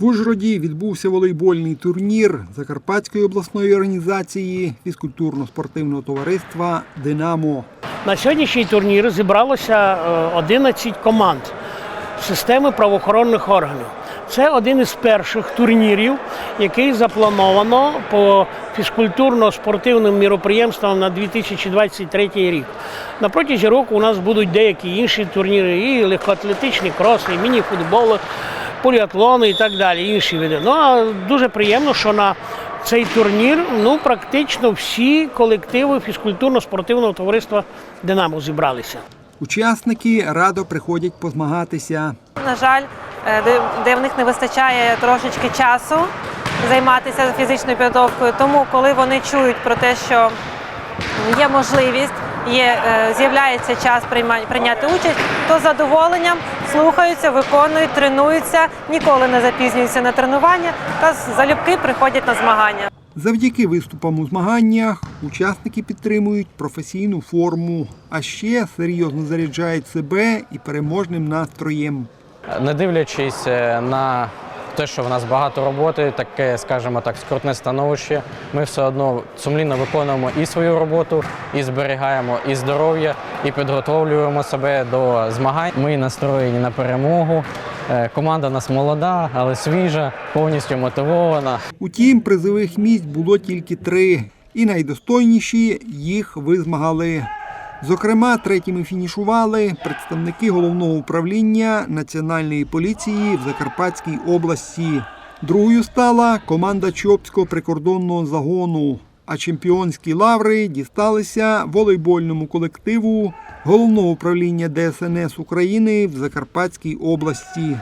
В Ужгороді відбувся волейбольний турнір Закарпатської обласної організації фізкультурно-спортивного товариства Динамо. На сьогоднішній турнір зібралося е, 11 команд системи правоохоронних органів. Це один із перших турнірів, який заплановано по фізкультурно-спортивним міроприємствам на 2023 рік. На протязі року у нас будуть деякі інші турніри, і легкоатлетичні кроси, і міні-футбол, поліатлони і так далі, інші види. Ну а дуже приємно, що на цей турнір ну практично всі колективи фізкультурно-спортивного товариства Динамо зібралися. Учасники радо приходять позмагатися. На жаль, е, де, де в них не вистачає трошечки часу займатися фізичною підготовкою. Тому, коли вони чують про те, що є можливість, є, е, з'являється час прийняти участь, то з задоволенням слухаються, виконують, тренуються, ніколи не запізнюються на тренування та залюбки приходять на змагання. Завдяки виступам у змаганнях учасники підтримують професійну форму, а ще серйозно заряджають себе і переможним настроєм. Не дивлячись е, на те, що в нас багато роботи, таке, скажімо так, скрутне становище, ми все одно сумлінно виконуємо і свою роботу, і зберігаємо і здоров'я, і підготовлюємо себе до змагань. Ми настроєні на перемогу. Е, Команда у нас молода, але свіжа, повністю мотивована. Утім, призових місць було тільки три, і найдостойніші їх визмагали. Зокрема, третіми фінішували представники головного управління Національної поліції в Закарпатській області. Другою стала команда Чопського прикордонного загону. А чемпіонські лаври дісталися волейбольному колективу головного управління ДСНС України в Закарпатській області.